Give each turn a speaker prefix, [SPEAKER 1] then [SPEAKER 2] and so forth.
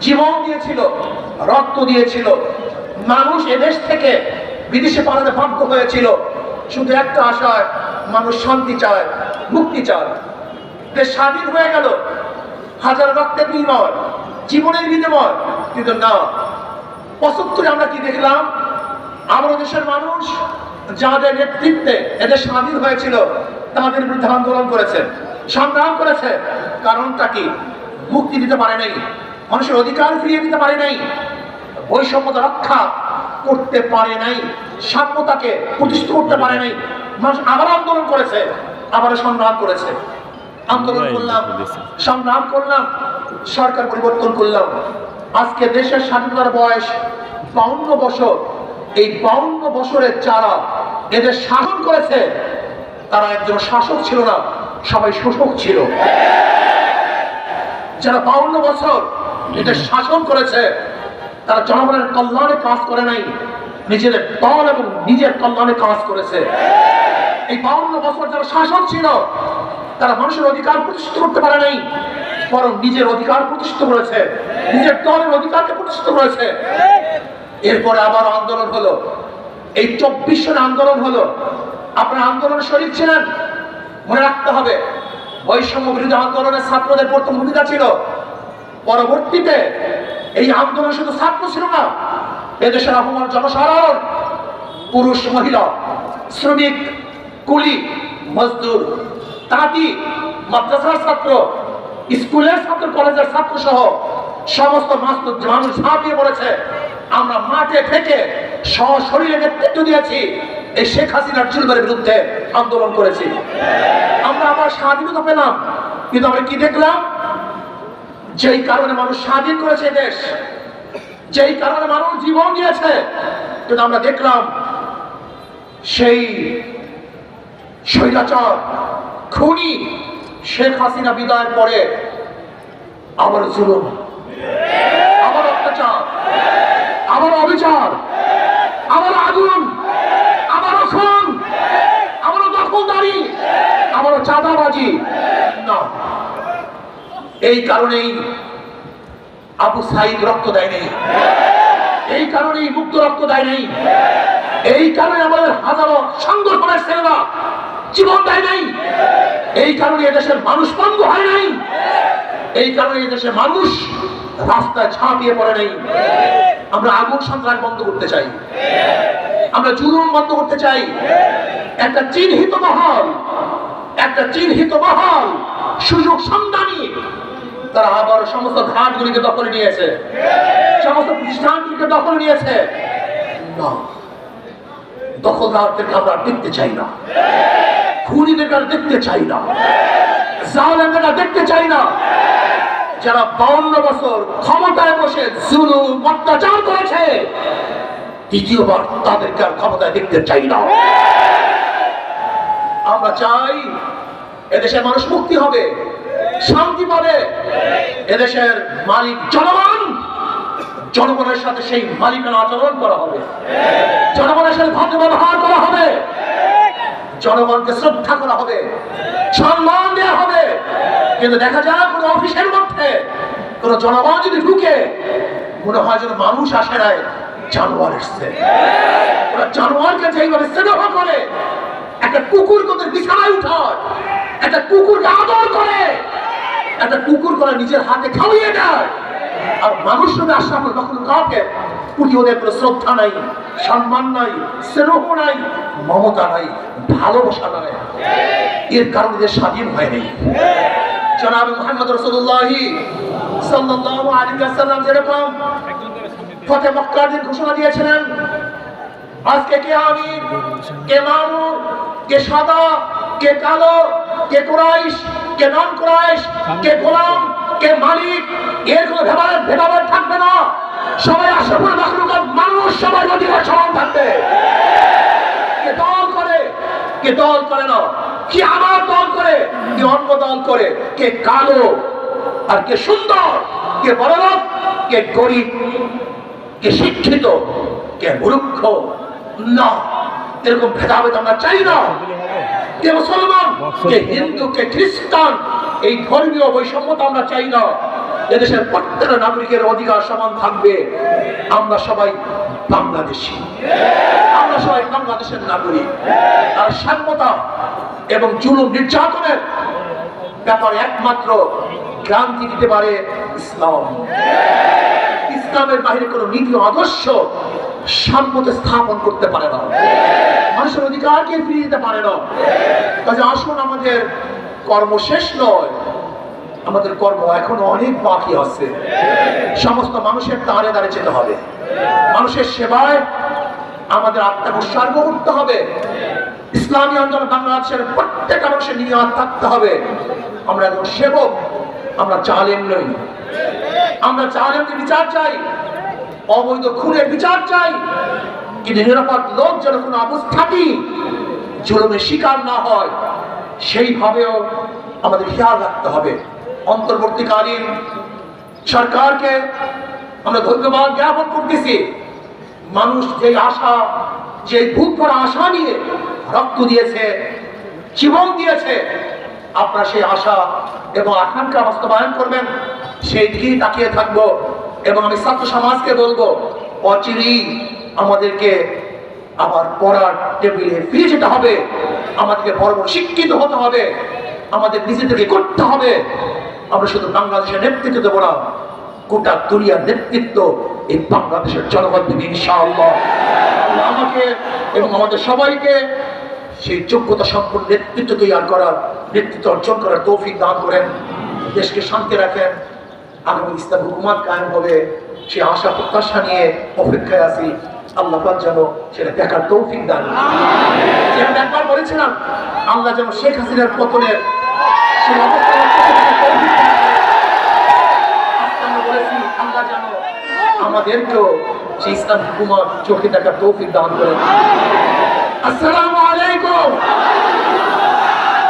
[SPEAKER 1] জীবন দিয়েছিল, রক্ত দিয়েছিল। মানুষ এদেশ থেকে বিদেশে পালাতে বাধ্য হয়েছিল। শুধু একটা আশায়, মানুষ শান্তি চায়, মুক্তি চায়। দেশ স্বাধীন হয়ে গেল। হাজার রক্তের বিনিময়, জীবনের বিনিময়। কিন্তু না, পঁচাত্তরে আমরা কি দেখলাম? আমরা দেশের মানুষ, যাদের নেতৃত্বে এদের স্বাধীন হয়েছিল, তাদের বিরুদ্ধে আন্দোলন করেছে, সংগ্রাম করেছে। কারণটা কি? মুক্তি দিতে পারে নাই। মানুষের অধিকার ফিরিয়ে দিতে পারে নাই বৈষম্যতা রক্ষা করতে পারে নাই সাম্যতাকে প্রতিষ্ঠা করতে পারে নাই। মানুষ আবার আন্দোলন করেছে আবার সংগ্রাম করেছে। আন্দোলন করলাম সংগ্রাম করলাম সরকার পরিবর্তন করলাম। আজকে দেশের স্বাধীনতার বয়স বাউন্ন বছর। এই বাউন্ন বছরের যারা এদের শাসন করেছে তারা একজন শাসক ছিল না সবাই শোষক ছিল। যারা বাউন্ন বছর এদের শাসন করেছে। তারা জনগণের কল্যাণে কাজ করে নাই। নিজেদের দল এবং নিজের কল্যাণে কাজ করেছে। এই বাউন্ন বছর যারা শাসক ছিল, তারা মানুষের অধিকার প্রতিষ্ঠিত করতে পারে নাই, বরং নিজের অধিকার প্রতিষ্ঠিত করেছে। নিজের দলের অধিকারকে প্রতিষ্ঠিত করেছে। এরপরে আবার আন্দোলন হলো। এই চব্বিশ সনে আন্দোলন হলো। আপনার আন্দোলনে শরীর ছিলেন, মনে রাখতে হবে। বৈষম্য বিরোধী আন্দোলনের ছাত্রদের প্রথম ভূমিকা ছিল। পরবর্তীতে এই আন্দোলন শুধু ছাত্র ছিল না, এদেশের আহ্বান জনসাধারণ, পুরুষ, মহিলা, শ্রমিক, কুলি, মজদুর, তাঁতি, মাদ্রাসার ছাত্র, স্কুলের ছাত্র, কলেজের ছাত্র সহ সমস্ত মাস্ত- মানুষ ঝাঁপিয়ে পড়েছে। আমরা মাঠে থেকে সশরীরে নেতৃত্ব দিয়েছি, এই শেখ হাসিনার জুলমের বিরুদ্ধে আন্দোলন করেছি। আমরা আবার স্বাধীনতা পেলাম, কিন্তু আমরা কি দেখলাম? যেই কারণে মানুষ স্বাধীন করেছে দেশ, যেই কারণে মানুষ জীবন দিয়েছে, কিন্তু আমরা দেখলাম সেই স্বৈরাচার খুনি শেখ হাসিনা বিদায়ের পরে আবার জুলুম, আবার অত্যাচার, আবার অবিচার, আবার আগুন আবারও খুন আবারও দখলদারি, আবারও চাঁদাবাজি, না। এই কারণেই আবু সাইদ রক্ত দেয় নেই। এই কারণেই মুক্ত রক্ত দেয় নেই। এই কারণে আমাদের হাজারো সংগঠনের ছেলেরা জীবন দেয় নাই। এই কারণে এদেশের মানুষ পঙ্গু হয় নাই। এই কারণে এদেশের মানুষ রাস্তায় ঝাঁপিয়ে পড়ে নাই। আমরা আগুন সন্ত্রাস বন্ধ করতে চাই। আমরা জুলুম বন্ধ করতে চাই। একটা চিহ্নিত মহল, একটা চিহ্নিত মহল, সুযোগ সন্ধানী তারা আবার সমস্ত ঘাটগুলিকে দখলে নিয়েছে। সমস্ত প্রতিষ্ঠানগুলিকে দখলে নিয়েছে। না দেখতে চাই না। দেখতে চাই না। দেখতে চাই না। যারা বাউন্ন বছর ক্ষমতায় বসে অত্যাচার করেছে, দ্বিতীয়বার তাদেরকে আর ক্ষমতায় দেখতে চাই না। আমরা চাই এদেশের মানুষ মুক্তি হবে। শান্তি পাবে। এদেশের মালিক জনগণ, জনগণের সাথে সেই মালিকানা আচরণ করা হবে। জনগণের সাথে ভদ্র ব্যবহার করা হবে। জনগণকে শ্রদ্ধা করা হবে। সম্মান দেওয়া হবে। কিন্তু দেখা যায় কোনো অফিসের মধ্যে কোনো জনগণ যদি ঢুকে, মনে হয় যেন মানুষ আসে নাই, জানোয়ার এসছে। ওরা জানোয়ারকে যেইভাবে স্নেহ করে, একটা কুকুর ওদের বিছানায় উঠায়, একটা কুকুরকে আদর করে একটা কুকুর করে নিজের হাতে খাওয়িয়ে দেয়। আর মানুষ যদি আশরাফ তখন কাউকে প্রতি ওদের কোনো শ্রদ্ধা নাই, সম্মান নাই, স্নেহ নাই, মমতা নাই, ভালোবাসা নাই। এর কারণে এদের স্বাধীন হয়নি জনাব মোহাম্মদ রসুল্লাহি সাল্লাল্লাহু আলাইহি ওয়াসাল্লাম যেরকম ফতে মক্কার ঘোষণা দিয়েছিলেন, আজকে কে আমির, কে মামুর কে সাদা, কে কালো, কে কুরাইশ কে নন কুরাইশ, কে গোলাম, কে মালিক, এর কোনো ভেদাভেদ ভেদাভেদ থাকবে না। সবাই আশরাফুল মাখলুকাত মানুষ, সবার অধিকার সমান থাকবে। কে দল করে, কে দল করে না। কি আমার দল করে, কে অন্য দল করে, কে কালো আর কে সুন্দর, কে বড়লোক কে গরিব, কে শিক্ষিত, কে মূর্খ। না, এরকম ভেদাভেদ আমরা চাই না। কে মুসলমান কে হিন্দু কে খ্রিস্টান, এই ধর্মীয় বৈষম্যতা আমরা চাই না। এদেশের প্রত্যেকটা নাগরিকের অধিকার সমান থাকবে। আমরা সবাই বাংলাদেশি। আমরা সবাই বাংলাদেশের নাগরিক। আর সাম্যতা এবং জুলুম নির্যাতনের ব্যাপারে একমাত্র ক্রান্তি দিতে পারে ইসলাম। ইসলামের বাইরে কোনো নীতি আদর্শ সাম্যতা স্থাপন করতে পারে না। মানুষের অধিকারকে ফিরিয়ে দিতে পারে না। কাজে আসুন, আমাদের কর্ম শেষ নয়। আমাদের কর্ম এখনও অনেক বাকি আছে। সমস্ত মানুষের তারে দাঁড়ে যেতে হবে। মানুষের সেবায় আমাদের আত্মাকে উৎসর্গ করতে হবে। ইসলামী আন্দোলন বাংলাদেশের প্রত্যেক মানুষের নিয়ে থাকতে হবে। আমরা একজন সেবক, আমরা জালেম নই। আমরা জালেমকে বিচার চাই। অবৈধ খুনের বিচার চাই। কিন্তু নিরাপদ লোক যেন কোনো অবস্থাতেই জুলুমের শিকার না হয়, সেইভাবেও আমাদের খেয়াল রাখতে হবে। অন্তর্বর্তীকালীন সরকারকে আমরা ধন্যবাদ জ্ঞাপন করতেছি। মানুষ যে আশা, যে ভূত ভরা আশা নিয়ে রক্ত দিয়েছে, জীবন দিয়েছে, আপনারা সেই আশা এবং আকাঙ্ক্ষা বাস্তবায়ন করবেন, সেই দিকেই তাকিয়ে থাকব। এবং আমি ছাত্র সমাজকে বলব, অচিরেই আমাদেরকে আবার পড়ার টেবিলে ফিরে যেতে হবে। আমাদেরকে বড় বড় শিক্ষিত হতে হবে। আমাদের নিজেদেরকে করতে হবে। আমরা শুধু বাংলাদেশের নেতৃত্ব দেবো না, গোটা দুনিয়ার নেতৃত্ব এই বাংলাদেশের জনগণ দেবে আমাকে এবং আমাদের সবাইকে সেই যোগ্যতা সম্পূর্ণ নেতৃত্ব তৈরি করার, নেতৃত্ব অর্জন করার তৌফিক দান করেন। দেশকে শান্তি রাখেন। আগামী ইসলাম হুকুমাত কায়েম হবে। সে আশা প্রত্যাশা নিয়ে অপেক্ষায় আছি। আল্লাহ যেন সেটা দেখার তৌফিক দান। যেমন একবার বলেছিলাম আল্লাহ যেন শেখ হাসিনার পতনের অবস্থা বলেছি আল্লাহ যেন আমাদেরকেও সেই ইসলাম হুকুমাত চোখে দেখার তৌফিক দান করেন। আসসালামু আলাইকুম।